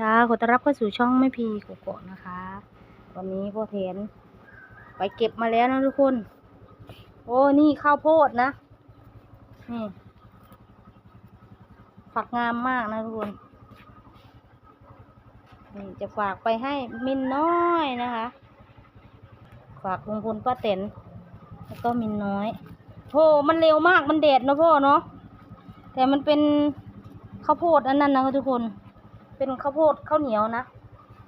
ค่ะขอต้อนรับเข้าสู่ช่องไม่พีโกโกะนะคะ วันนี้พ่อเทนไปเก็บมาแล้วนะทุกคน โอ้ นี่ข้าวโพดนะ นี่ ฝักงามมากนะทุกคน นี่จะฝากไปให้มินน้อยนะคะ ฝากลุงพลป้าเต็นแล้วก็มินน้อยโหมันเร็วมาก มันเด็ดนะพ่อเนาะ แต่มันเป็นข้าวโพดอันนั้นนะทุกคน เป็นข้าวโพดข้าวเหนียวนะ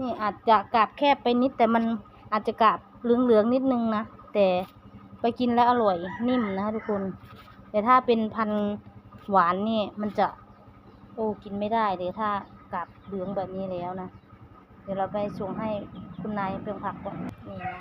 นี่อาจจะกาบแคบไปนิด แต่มันอาจจะกาบเหลืองๆนิดนึงนะ แต่ไปกินแล้วอร่อยนิ่มนะคะทุกคน แต่ถ้าเป็นพันหวานนี่มันจะ โอ้กินไม่ได้เลยถ้ากาบเหลืองแบบนี้แล้วนะ เดี๋ยวเราไปส่งให้คุณนายเพียงผักก่อนนี่นะ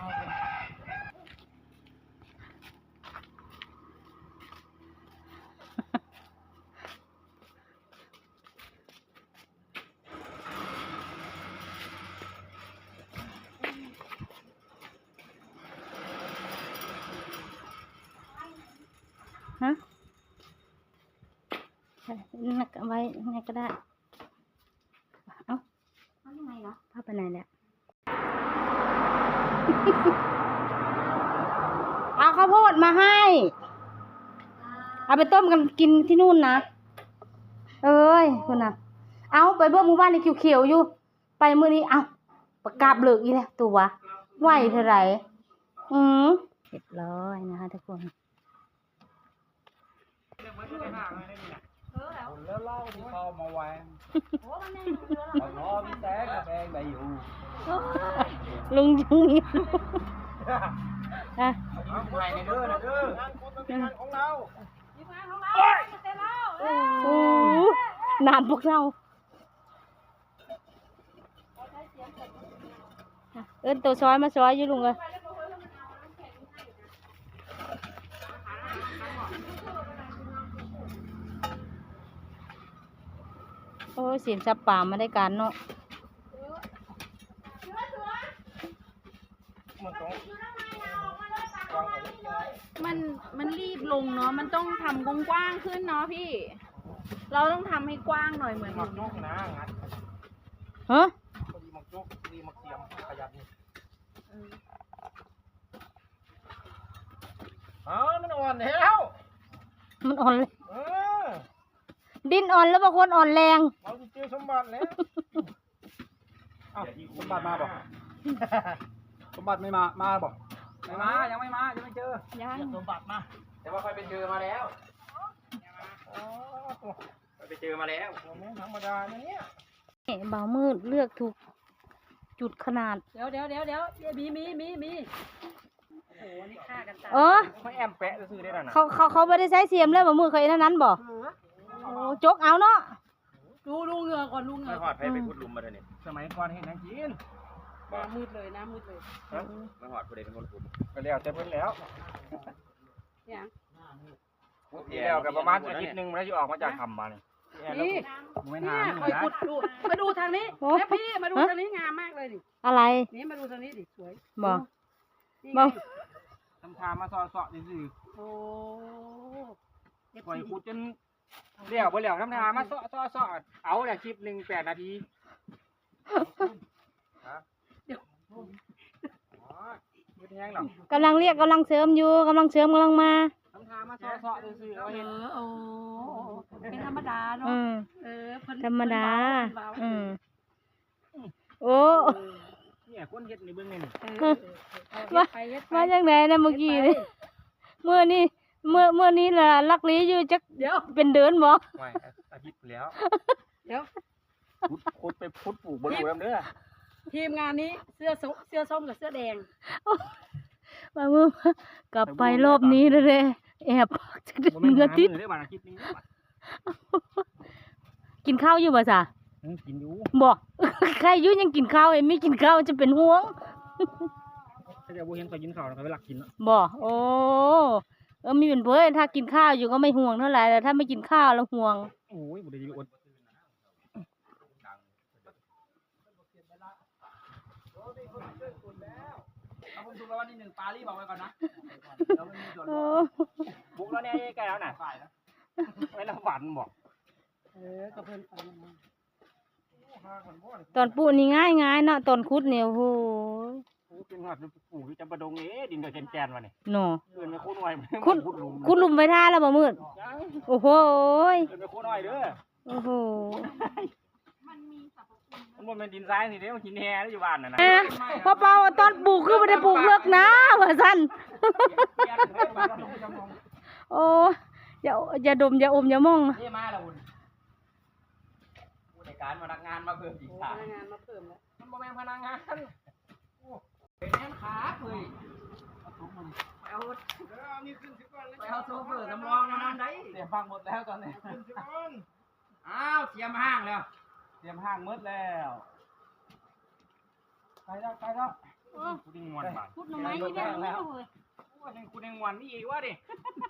นักไว้ไงก็ได้ เอ้าเอายังไงเหรอภาพไปไหนเนี่ยเอาข้าวโพดมาให้ เอาไปต้มกันกินที่นู่นนะ เอ้ยคุณน่ะเอาไปเบิ่งหมู่บ้านในเขียวๆอยู่ ไปมื้อนี้ เอาประกาบเหลือกอีแล้วตัวไหวเท่าไหร่อืมเรียบร้อยนะคะทุกคน แล้วเล่าที่เขามาวางโอ้มันแน่นเรือแล้วขอรอพี่แซกแดงไปอยู่ลุงยุงนี่อะเอาไปในเด้อนะเด้องานคุณเป็นงานของเราทีมงานของเราเต็มแล้วโอ้นานพวกเราอะเอิ้นตัวซอยมาซอยอยู่ลุงเลย ยเสียงสับป่ามาได้การเนาะมันต้องวางไว้ที่ไหนมันมันรีบลงเนาะมันต้องทำกว้างๆขึ้นเนาะพี่ เราต้องทำให้กว้างหน่อยเหมือนหมักยกนะงัดฮะพอดีหมักยกดีหมักเทียมขยับนี่อ๋อมันอ่อนแล้ว มันอ่อนเลยเออ ดินอ่อนแล้วบางคนอ่อนแรง เราจะเจอสมบัติแล้วเอ้าสมบัติมาบ่สมบัติไม่มามาบ่ไม่มายังไม่มายังไม่เจอยังสมบัติมาแต่ว่าค่อยไปเจอมาแล้วอ๋อค่อยไปเจอมาแล้วไม่ธรรมดานะเนี่ยนี่เบามืดเลือกถูกจุดขนาด เดี๋ยวเดี๋ยวเดี๋ยวเดี๋ยวมีมีมีมีโอ้โหนี่ฆ่ากันตายเออไม่แอมแปะซื้อได้แล้วนะเขาเขาเขาไม่ได้ใช้เสียมเลยบ่มือเขาเอ็นนั้นบ่ โอ้จกเอาเนาะดูดูเหงือก่อนดูเหงืไม่อหอดไปไปพุดลุมมาเถอะนี่สมัยก่อนเห็นนังจีนหน้ามืดเลยหน้ามืดเลยไม่หอดผู้ใดเป็นคนคุมก็แล้วแต่เพิ่นแล้วเนี่ยทีแล้วก็ประมาณอาทิตย์หนึงแล้วจะออกมาจากทำมาเนี่ยนี่ไม่เนี่นายนคอยขุดดูมาดูทางนี้โอ้แม่พี่มาดูทางนี้งามมากเลยดิอะไรนี่มาดูทางนี้ดิสวยบ่นี่บ่ไงทำทามาซอสๆซื่อโอ้ๆปล่อยคูจน เลี้ยวบ่เลี้ยวทำทามาซอซอๆเอาแหละคลิปหนึงแปดนาทีฮะเดี๋ยวอ๋อยืดแห้งหรอกกำลังเรียกกำลังเสริมอยู่กำลังเสริมกำลังมาทำทามาซอๆซื่อๆเอาเอเห็นอโอ้เป็นธรรมดาเนาะอืม เออเพิ่นธรรมดา เพิ่นเบาอืมโอ้ เนี่ยคนเฮ็ดในเบื้องนี่นี่เออเออว่าเฮ็ดไปเฮ็ดไป มาจากไหนนะเมื่อกี้นี่เมื่อนี้ เมื่อเมื่อนี้ล่ะลักลีอยู่จักเดี๋ยวเป็นเดินบ่ไม่อาทิตย์แล้วเดี๋ยวพุดพุดไปพุดปลูกบนหัวเด้อทีมงานนี้เสื้อส้มเสื้อส้มกับเสื้อแดงมาเมื่อกลับไปรอบนี้เลยเด้แอบจะได้บ่แม่นเงินหาทิศมื้อเด้อวันอาทิตย์หนึงเด้อบัดกินข้าวอยู่บ่ซะเออกินอยู่บอกใครอยุ่ยังกินข้าวเอ็มไม่กินข้าวจะเป็นห่วงถ้าจะบ่เห็นเขากินข้าวเขาไปลักกินเนาะบอกโอ้ เออมีเป็นเพื่อนถ้ากินข้าวอยู่ก็ไม่ห่วงเท่าไหร่แต่ถ้าไม่กินข้าวแล้วห่วงโอ้ยบ่ได้อยู่อดเอาผมถูกรางวัลที่หนึ่งปารีบอกไว้ก่อนนะเดี๋ยวมันมีส่วนโอ้บุกแล้วเนี่ยแกแล้วน่ะไว้ละฝันบอกเออกับเพิ่นฟังมาหามาก่อนบ่ตอนปลูกนี่ง่ายง่ายๆเนาะตอนคุดเนี่ยโอ้โห โอ้เป็นหอดปลูกที่จำปะดงเอ๊ะดินเดือดแกนๆวะนี่หนอ เกินไปโคตรหน่อยคุดคุดหลุมคุดหลุมไว้ท่าแล้วบ่มืด ยังโอ้โหยเกินไปโคตรหน่อยเด้อโอ้โหมันบ่แม่นดินทรายสิเด้มันหินแห่อยู่บ้านน่ะนะเอ๊ะพอเปาตอนปลูกคือไม่ได้ปลูกเลิกนะว่าสั้นโอ้ยอย่าอย่าดมอย่าอมอย่ามองนี่มาแล้วคุณผู้ในการพนักงานมาเพิ่มอีกค่ะพนักงานมาเพิ่มแล้วมันบ่แม่นพนักงาน ไปเอาเดี๋ยวเอานี่ขึ้นสิก่อนไปเอาโซเฟอร์สำรองมานำได้เตรียมฟังหมดแล้วตอนนี้ขึ้นสิก่อนอ้าวเตรียมห้างแล้ว เตรียมห้างหมดแล้วไปแล้วไปแล้วกูดิ้งมวนบาดพูดหน่อยนี่ได้ไหมเว้ยว่าดิ้งกูดิ้งมวนนี่อีกวะดิ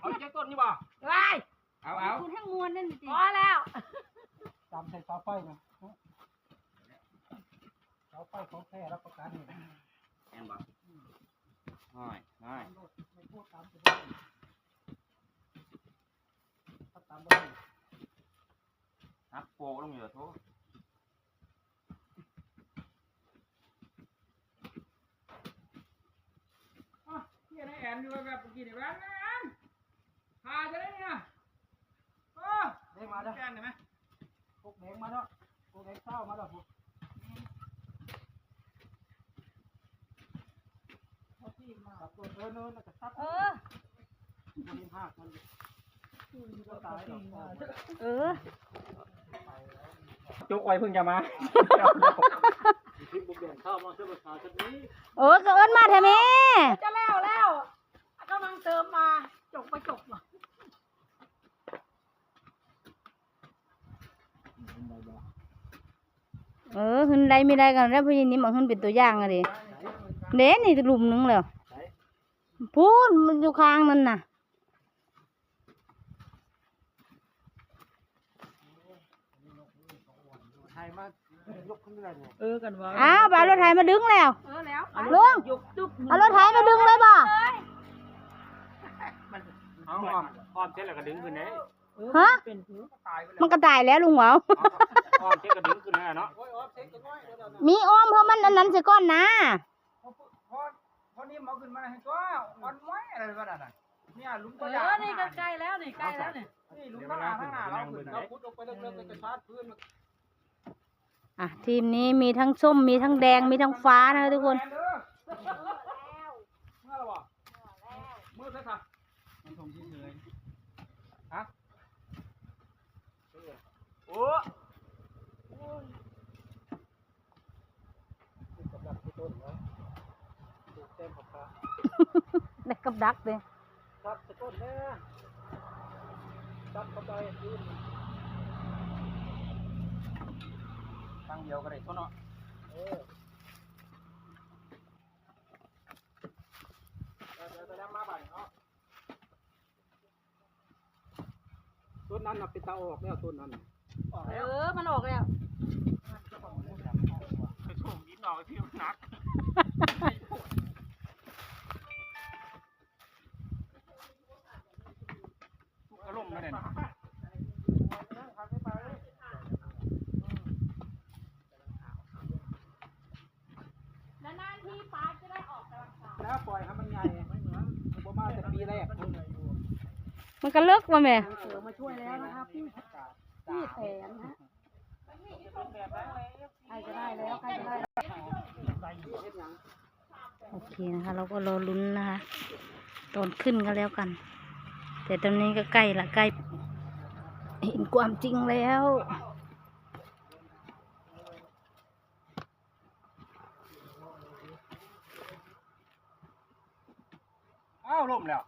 เอาอีกจักต้นนี่บ่ไว้เอาเอาพูดทั้งมวลนั่นสิพอแล้วจำใส่เสาไฟนะเสาไฟของแท้รับประกันนี่ แอนบ่ง่ายง่ายไม่พูดตามจะได้ถ้าตามบ่ได้นักโปกลงอยู่โทษเฮียนแอนอยู่กับกินอีกแล้วแอนพาจะได้เนี่ยโอ้เด้มาแล้วแอนเห็นไหมพวกแดงมาแล้วพวกแดงเศร้ามาแล้วพวกพวกที่มาตัว เออ เออ จุกไว้เพิ่งจะมา เออก็เอิ้นมาเถอะแม่จะแล้วแล้วกำลังเติมมาจกไปจกมาเออหึนใดไม่ได้กันแล้วพี่นี่มันหึนเป็นตัวอย่างอะดิเด้นี่หลุมหนึงแล้ว พูนมันอยู่ข้างนั่นน่ะไทยมายกขึ้นได้เนี่ยเออกันว่าอ้าวบารถไถมาดึงแล้ว เออแล้วลุง ยกจุ๊บเอารถไถมาดึงเลยบ่เอาอ้อมอ้อมเช็ดแล้วก็ดึงขึ้นเลยฮะเป็นผู้ตายไปแล้วมันก็ตายแล้วลุงเหวาอ้อมเช็ดก็ดึงขึ้นแล้วเนาะ มีอ้อมเพราะมันอันนั้นสิก่อนนะพอพ อพอนี่เอาขึ้นมาให้ตัวอ่อนไว้อะไรก็ได้น่ะเนี่ยลุงเอก็อยากอนี่ก็ใกล้แล้วนี่ใกล้แล้วนี่นี่ลุงข้างหน้าข้างหน้าเราขึ้นเราพุดลงไปเลิกๆไปชาร์จพื้นอะทีมนี้มีทั้งส้มมีทั้งแดงมีทั้งฟ้านะคะทุกคน เมื่อไรวะเมื่อไรค่ะมันชมที่เลยฮะโอ้กับดักที่ต้นนะดูเต็มผักกาได้กับดักเลยจับที่ต้นเนี่ยจับเข้าไปยืนตั้งเดียวก็ได้ต้นเนาะเออต้นนั้นน่ะเป็นตาออกแล้วต้นนั้นออกเอแล้วอ มันออกแล้วไปส่งยินออกที่มันหนักอารมณ์ไม่ได้นะ แล้วนานที่ป้าจะได้ออกกำลังกายแล้วปล่อยให้มันใหญ่ผมมาแต่ปีแรกมันก็เลิกว่าแม่เสือมาช่วยแล้วนะครับพี่พี่แถมนะใครจะได้แล้วใครจะได้โอเคนะคะ เราก็รอลุ้นนะคะตอนขึ้นก็แล้วกัน แต่ตอนนี้ก็ใกล้ละใกล้เห็นความจริงแล้ว อ้าวล่มแล้ว